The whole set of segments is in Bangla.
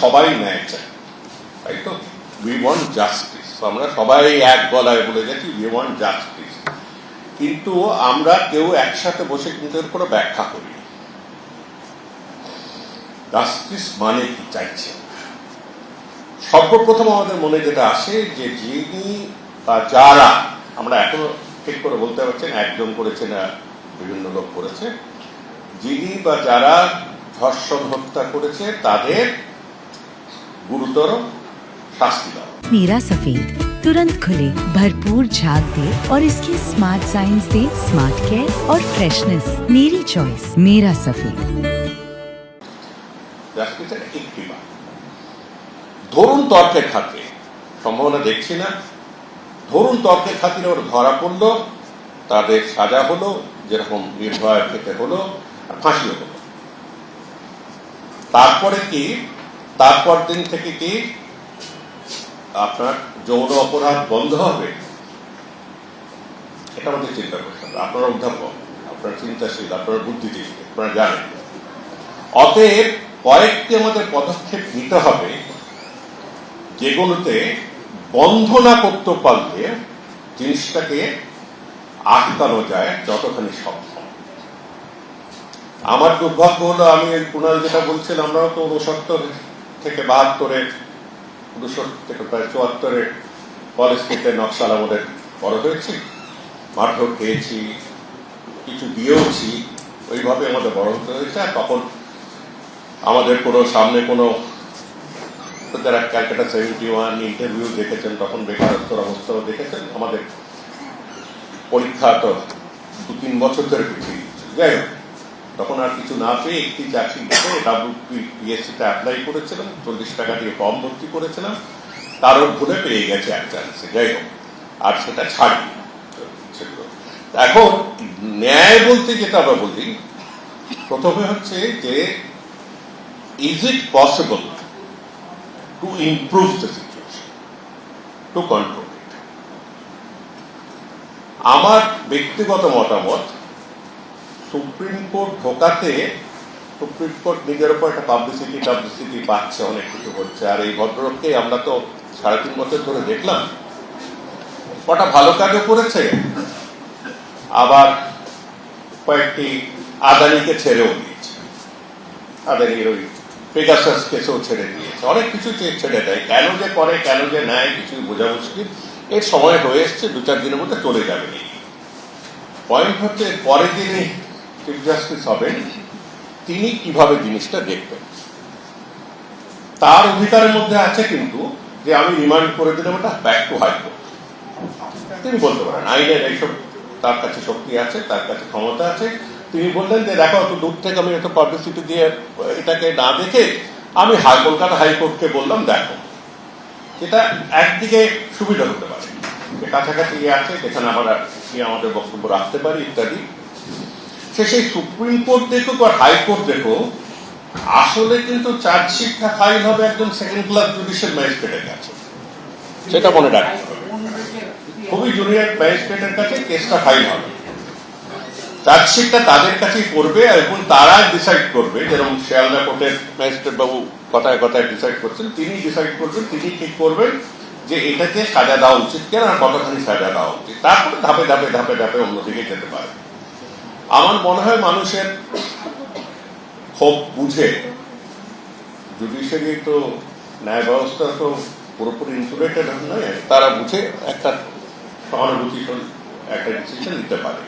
সবাই ন্যায় চাই তাই তো? উই ওয়ান্ট জাস্টিস আমরা সবাই এক গলায় বলে গেছি উই ওয়ান্ট জাস্টিস কিন্তু আমরা কেউ একসাথে বসে কিন্তু এর কোনো ব্যাখ্যা করি জাস্টিস মানে কি চাইছে সর্বপ্রথম আমাদের মনে যেটা আসে যে যিনি বা যারা, আমরা এখনও ঠিক করে বলতে পারছেন একজন করেছে না, বিভিন্ন লোক করেছে, যিনি বা যারা ধর্ষণ হত্যা করেছে, তাদের গুরুতর শাস্তি দেওয়া मीरा सफेद तुरंत खुले भरपूर झाग दे और इसकी स्मार्ट साइंस दे स्मार्ट केयर और फ्रेशनेस मेरी चॉइस मेरा सफेद জাস্টিসের একটি বার ধরুন তর্কের খাতিরে সম্ভাবনা দেখছি না ধরুন তর্কের খাতিরে ওর ধরা পড়লো তাদের সাজা হলো যেরকম নির্ভয়ের ক্ষেত্রে হলো আর ফাঁসিও হলো তারপরে কি তারপর দিন থেকে কি আপনার যৌন অপরাধ বন্ধ হবে? এটা আমাদের চিন্তা করতে হবে। আপনারা অধ্যাপক আপনার চিন্তাশীল, আপনার বুদ্ধিজীবী, আপনারা জানেন। অতএব কয়েকটি আমাদের পদক্ষেপ নিতে হবে যেগুলোতে বন্ধ না করতে পারলে জিনিসটাকে আটকানো যায় যতখানি সম্ভব। আমার দুর্ভাগ্য হলো আমি কুণাল যেটা বলছিলাম আমরাও তো উনসত্তর থেকে বাহাত্তরে উনসত্তর থেকে প্রায় চুয়াত্তরে কলেজ থেকে নকশাল আমাদের বড় হয়েছি। মাঠও খেয়েছি, কিছু দিয়েওছি, ওইভাবে আমাদের বড় হতে হয়েছে। আর তখন আমাদের কোনো সামনে কোনো যারা ক্যালকাটা সেভেন্টি ওয়ান ইন্টারভিউ দেখেছেন, তখন বেকারত্বর অবস্থাও দেখেছেন। আমাদের পরীক্ষা তো দু তিন বছর ধরে পিছিয়ে। যাই হোক তখন আর কিছু না পেয়ে একটি চাকরি পেয়ে ডাব্লিউ পিএসসিতে অ্যাপ্লাই করেছিলাম চল্লিশ টাকা দিয়ে কম ভর্তি করেছিলাম। তারও ভুলে পেয়ে গেছে এক চান্সে যাই হোক আর সেটা ছাড়ি এখন ন্যায় বলতে যেটা আমরা বলি প্রথমে হচ্ছে যে is it possible to the situation, to control it? আমার ব্যক্তিগত মতামত সুপ্রিম কোর্ট ঢোকাতে সুপ্রিম কোর্ট নিজের উপর একটা পাবলিসিটি পাবলিসিটি পাচ্ছে অনেক কিছু হচ্ছে। আর এই ভদ্রলোককে আমরা তো সাড়ে তিন বছর ধরে দেখলাম। কটা ভালো কাজও করেছে। আবার কয়েকটি আদানিকে ছেড়েও দিয়েছে। আদানির ওই পেগাসাস কেসেও ছেড়ে দিয়েছে। অনেক কিছু ছেড়ে দেয়। কেন যে করে, কেন যে নেয়, কিছুই বোঝা মুশকিল। এর সময় হয়ে এসছে, দু চার দিনের মধ্যে চলে যাবে। পয়েন্ট হচ্ছে পরের দিনে চিফ জাস্টিস তিনি কীভাবে জিনিসটা দেখবেন? তার অধিকারের মধ্যে আছে কিন্তু যে আমি রিমান্ড করে দিলাম ওটা ব্যাক টু হাইকোর্ট তিনি বলতে পারেন, আইনের এইসব তার কাছে শক্তি আছে, তার কাছে ক্ষমতা আছে। তিনি বললেন যে, দেখো অত দূর থেকে আমি এত পাবলিসিটি দিয়ে এটাকে না দেখে আমি হাই কলকাতা হাইকোর্টকে বললাম, দেখো। এটা একদিকে সুবিধা হতে পারে। কাছাকাছি আছে, যেখানে আমরা আমাদের বক্তব্য রাখতে পারি, ইত্যাদি। সে সেই সুপ্রিম কোর্ট দেখুক আর হাইকোর্ট দেখুক, আসলে কিন্তু চার্জশিটটা ফাইল হবে একজন সেকেন্ড ক্লাস জুডিশিয়াল ম্যাজিস্ট্রেটের কাছে। সেটা মনে রাখতে হবে। খুবই জুনিয়র ম্যাজিস্ট্রেটের কাছে কেসটা ফাইল হবে। চার্জশিটটা তাদের কাছেই করবে এবং তারা ডিসাইড করবে, যেরকম শিয়ালদা কোর্টের ম্যাজিস্ট্রেট বাবু কথায় কথায় ডিসাইড করছেন, তিনি ডিসাইড করবেন, তিনি ঠিক করবেন যে এটাকে সাজা দেওয়া উচিত কেন আর কতখানি সাজা দেওয়া উচিত। তারপরে ধাপে ধাপে ধাপে ধাপে অন্যদিকে যেতে পারে। আমার মনে হয় মানুষের ক্ষোভ বুঝে। জুডিশিয়ারি তো ন্যায় ব্যবস্থা তো পুরোপুরি ইনসুলেটেড নয়, তারা বুঝে একটা সহানুভূতিশীল একটা ডিসিশন নিতে পারে।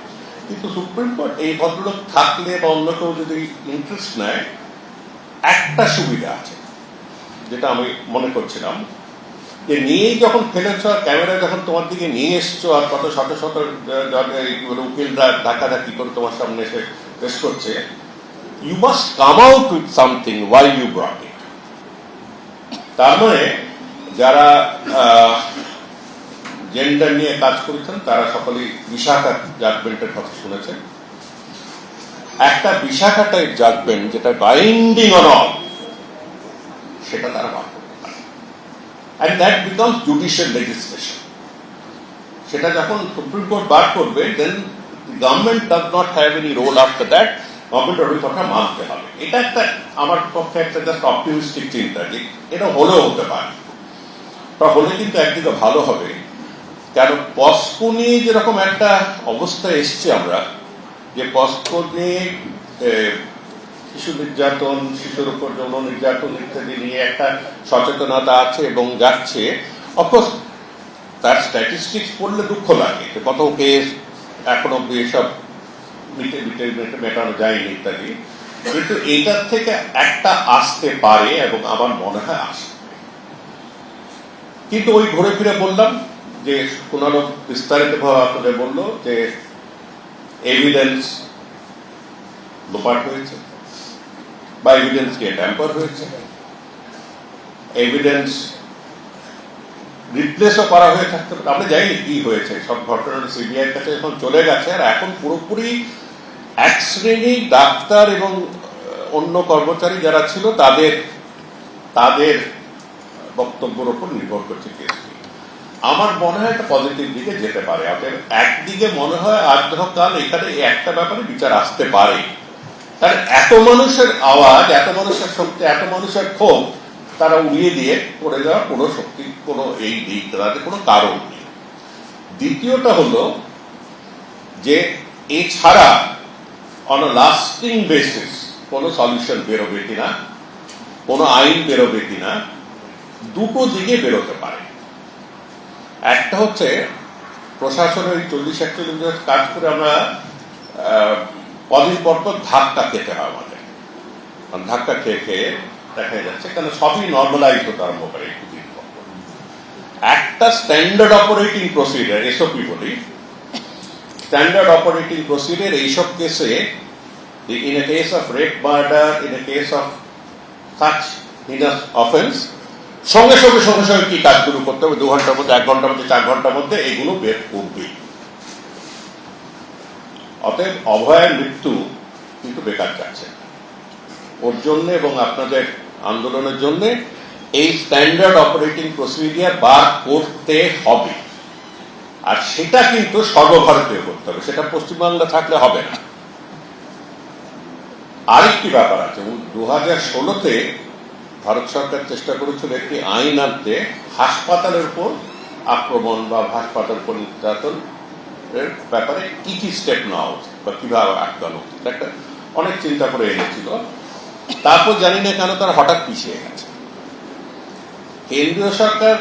কিন্তু সুপ্রিম কোর্ট এই ভদ্রলোক থাকলে বা অন্য কেউ যদি ইন্টারেস্ট নেয়, একটা সুবিধা আছে, যেটা আমি মনে করছিলাম যে নিয়েই যখন ফেলেছ, আর ক্যামেরা যখন তোমার দিকে নিয়ে এসছো, আর কত শত শত উকিলরা ধাক্কি করে তোমার সামনে এসে পেশ করছে you must come out with something why you brought it তার মানে যারা জেন্ডার নিয়ে কাজ করেছেন, তারা সকলেই বিশাখা জাজমেন্টের কথা শুনেছেন। একটা বিশাখা টাইপ জাজমেন্ট যেটা বাইন্ডিং অন অল সেটা তারা and that becomes judicial legislation সেটা যখন সুপ্রিম কোর্ট বার করবে then government does not have any role after that government ওই কথা মানতে হবে। এটা একটা আমার পক্ষে একটা জাস্ট অপটিমিস্টিক চিন্তা যে এটা হলেও হতে পারে। তা হলে কিন্তু একদিকে ভালো হবে। কেন? পস্কো নিয়ে যেরকম একটা অবস্থায় এসছে আমরা, যে পস্কো নিয়ে শিশু নির্যাতন, শিশুর উপর যৌন নির্যাতন ইত্যাদি নিয়ে একটা সচেতনতা আছে এবং যাচ্ছে। অফকোর্স তার স্ট্যাটিস্টিক্স পড়লে দুঃখ লাগে কত কেস এখনও অব্দি এসব মিটে মিটে মিটে, মেটানো যায়নি ইত্যাদি। কিন্তু এটার থেকে একটা আসতে পারে এবং আমার মনে হয় আসে। কিন্তু ওই ঘুরে ফিরে বললাম যে কোন বিস্তারিত ভাবে বলল যে এভিডেন্স লোপাট হয়েছে। বা এভিডেন্স কে ট্যাম্পার হয়েছে এভিডেন্স রিপ্লেসও করা হয়ে থাকতে পারে। আমরা জানি কি হয়েছে। সব ঘটনা সিবিআই কাছে এখন চলে গেছে। আর এখন পুরোপুরি এক শ্রেণি ডাক্তার এবং অন্য কর্মচারী যারা ছিল, তাদের তাদের বক্তব্যের উপর নির্ভর করছে কেসটি আমার মনে হয় একটা পজিটিভ দিকে যেতে পারে। অতএব একদিকে মনে হয় আজ কাল এখানে একটা ব্যাপারে বিচার আসতে পারে। কারণ এত মানুষের আওয়াজ, এত মানুষের শক্তি, এত মানুষের ক্ষোভ, তারা উড়িয়ে দিয়ে করে যাওয়ার কোনো শক্তি, কোনো এই দিক তাদের কোনো কারণ নেই। দ্বিতীয়টা হলো যে এছাড়া অন লাস্টিং বেসিস কোনো সলিউশন বেরোবে কিনা, কোনো আইন বেরোবে কিনা, দুটো দিকে বেরোতে পারে। একটা হচ্ছে প্রশাসনের চল্লিশ একচল্লিশ কাজ করে আমরা কদিন পর পর ধাক্কা খেতে হয় আমাদের। ধাক্কা খেয়ে খেয়ে দেখা যাচ্ছে কেন সবই নর্মালাইজ হতে আরম্ভ করে একটু পর। একটা স্ট্যান্ডার্ড অপারেটিং প্রসিডিয়ার এসওপি বলি স্ট্যান্ডার্ড অপারেটিং প্রসিডিয়ার এইসব কেসে in a case of rape murder in a case of such heinous offence সঙ্গে সঙ্গে সঙ্গে সঙ্গে কি কাজগুলো করতে হবে? দু ঘণ্টার মধ্যে, এক ঘণ্টার মধ্যে, চার ঘণ্টার মধ্যে এগুলো বের করবে অতএব অভয়ের মৃত্যু কিন্তু বেকার যাচ্ছে। ওর জন্য এবং আপনাদের আন্দোলনের জন্য এই স্ট্যান্ডার্ড অপারেটিং প্রসিডিয়ার বার করতে হবে। আর সেটা কিন্তু সর্বভারতীয় করতে হবে। সেটা পশ্চিমবাংলা থাকলে হবে না। আরেকটি ব্যাপার আছে। দু হাজার ষোলোতে ভারত সরকার চেষ্টা করেছিল একটি আইন আনতে হাসপাতালের উপর আক্রমণ বা হাসপাতাল উপর নির্যাতন এর ব্যাপারে কি কি স্টেপ নেওয়া উচিত বা কীভাবে আটকানো উচিত? একটা অনেক চিন্তা করে এনেছিল। তারপর জানি না কেন তারা হঠাৎ পিছিয়ে গেছে। কেন্দ্রীয় সরকার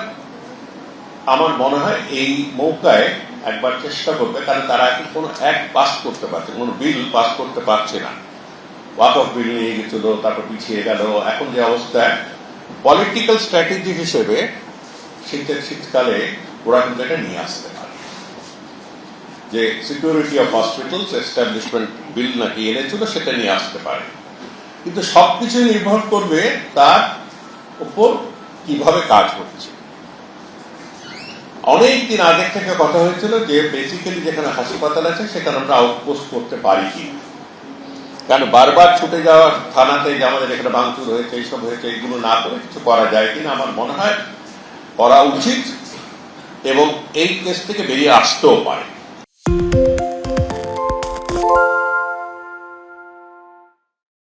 আমার মনে হয় এই মৌকায় একবার চেষ্টা করবে, কারণ তারা এখন কোনো এক পাস করতে পারছে কোনো বিল পাস করতে পারছে না। ওয়াক অফ বিল নিয়ে গেছিল, তারপর পিছিয়ে গেল। এখন যে অবস্থা পলিটিক্যাল স্ট্র্যাটেজি হিসেবে শীতের শীতকালে ওরা কিন্তু এটা নিয়ে আসবে। পারে যে security of hospitals establishment bill নাকি এনেছিল, সেটা নিয়ে আসতে পারে। কিন্তু সবকিছু নির্ভর করবে তার উপর কীভাবে কাজ হচ্ছে। অনেক দিন আগে থেকে কথা হয়েছিল যে বেসিক্যালি যেখানে হাসপাতাল আছে, সেখানে আমরা আউটপোস্ট করতে পারি কি কারণ বারবার ছুটে যাওয়া থানাতে যে আমাদের এখানে ভাঙচুর হয়েছে, এইসব হয়েছে, এইগুলো না করে কিছু করা যায় কিনা আমার মনে হয় করা উচিত এবং এই কেস থেকে বেরিয়ে আসতেও পারে।